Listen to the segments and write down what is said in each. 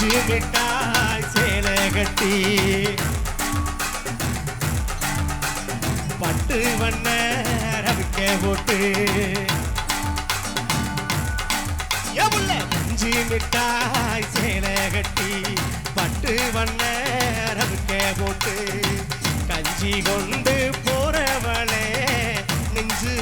செஞ்சு விட்டாய் சேலை கட்டி. பட்டு வண்ண ரவிக்க போட்டு. செஞ்சு விட்டாய் சேலை கட்டி பட்டு வண்ண ரவிக்க போட்டு. கஞ்சி கொண்டு போறவளே நெஞ்சு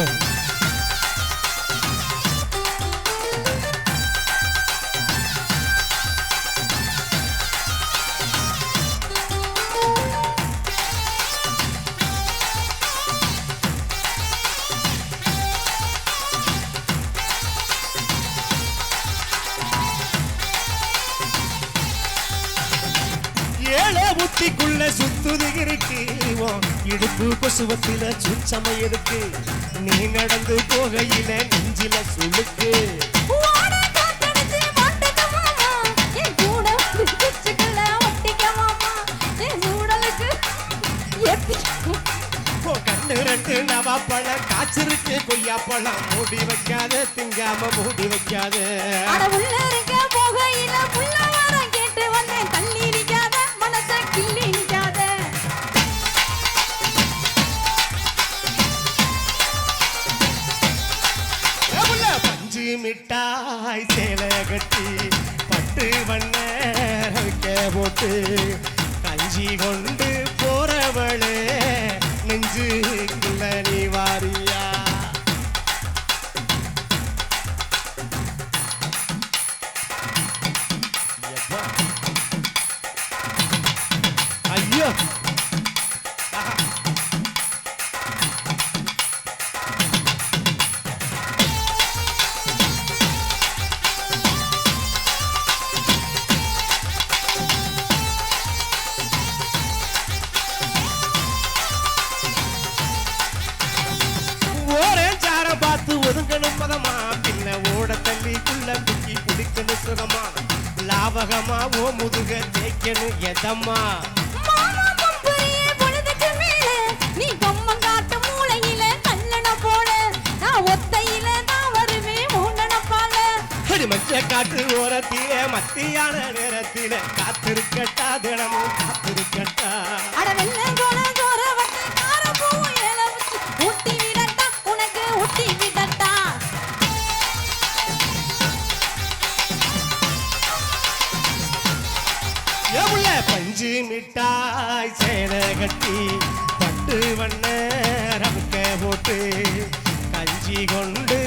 う。புத்திக்குள்ள சுத்துது இருக்கு. இடுப்பு பசுவத்தில சுச்சம இருக்கு. நீ நடந்து போகையில நெஞ்சில ஓ கண்ணு ரெண்டு நவாப்பழம் காய்ச்சிருக்கு. கொய்யாப்பழம் மூடி வைக்காத திங்காம மூடி வைக்காத. போகையில பட்டு வண்ண போட்டு. லாபகமா ஓ முதுக தேய்க்கணும் எதம்மா? நீ கம்மம் காட்டு மூளையில கல்லண போல நான் ஒத்தையில நான் வருவேன் மூண்டன பால அடி மஞ்ச காற்று ஓரத்திலே மத்தியான நேரத்திலே காத்திருக்கட்டா தினமும் காத்திருக்கட்டா. அட வெள்ள கோல எவ்வள பஞ்சு மிட்டாய் சேலை கட்டி பட்டு வண்ண ரமுக்க போட்டு கஞ்சி கொண்டு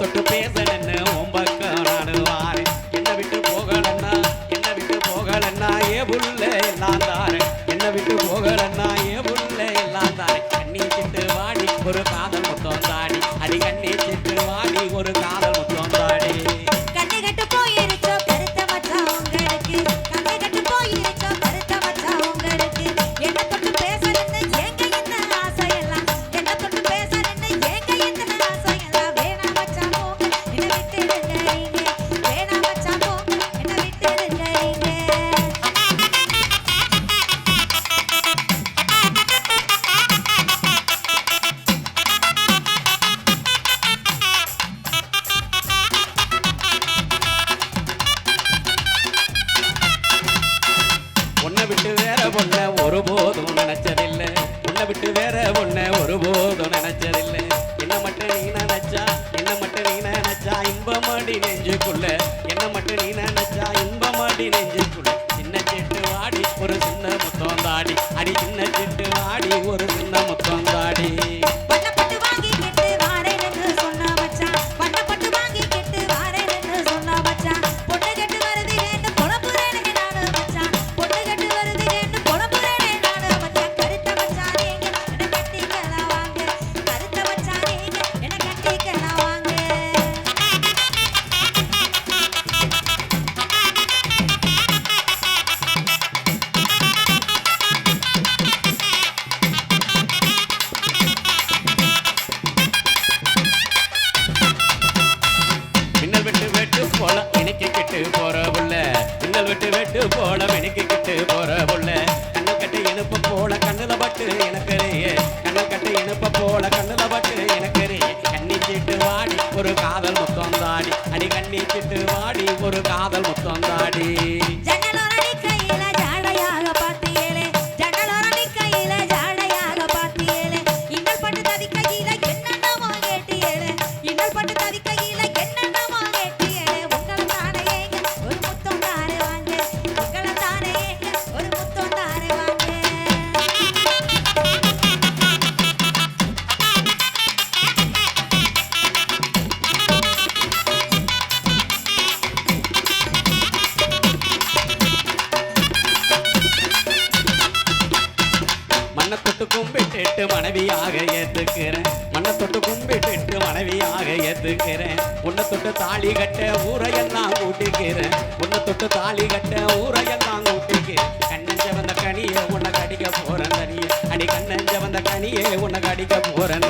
outro, tu pensa. தொட்டு கும்பிட்டு மனைவியாக ஏத்துக்கிறேன் உன்னை தொட்டு தாலி கட்ட ஊரையெல்லாம் கூட்டிக்கிறேன். உன்னை தொட்டு தாலி கட்ட ஊரையெல்லாம் கூட்டிக்கிறேன். கண்ணஞ்ச வந்த கனியே உன்னை கடிக்க போறேன் தனியே. அடி கண்ணஞ்ச வந்த கனியே உன்னை கடிக்க போறேன்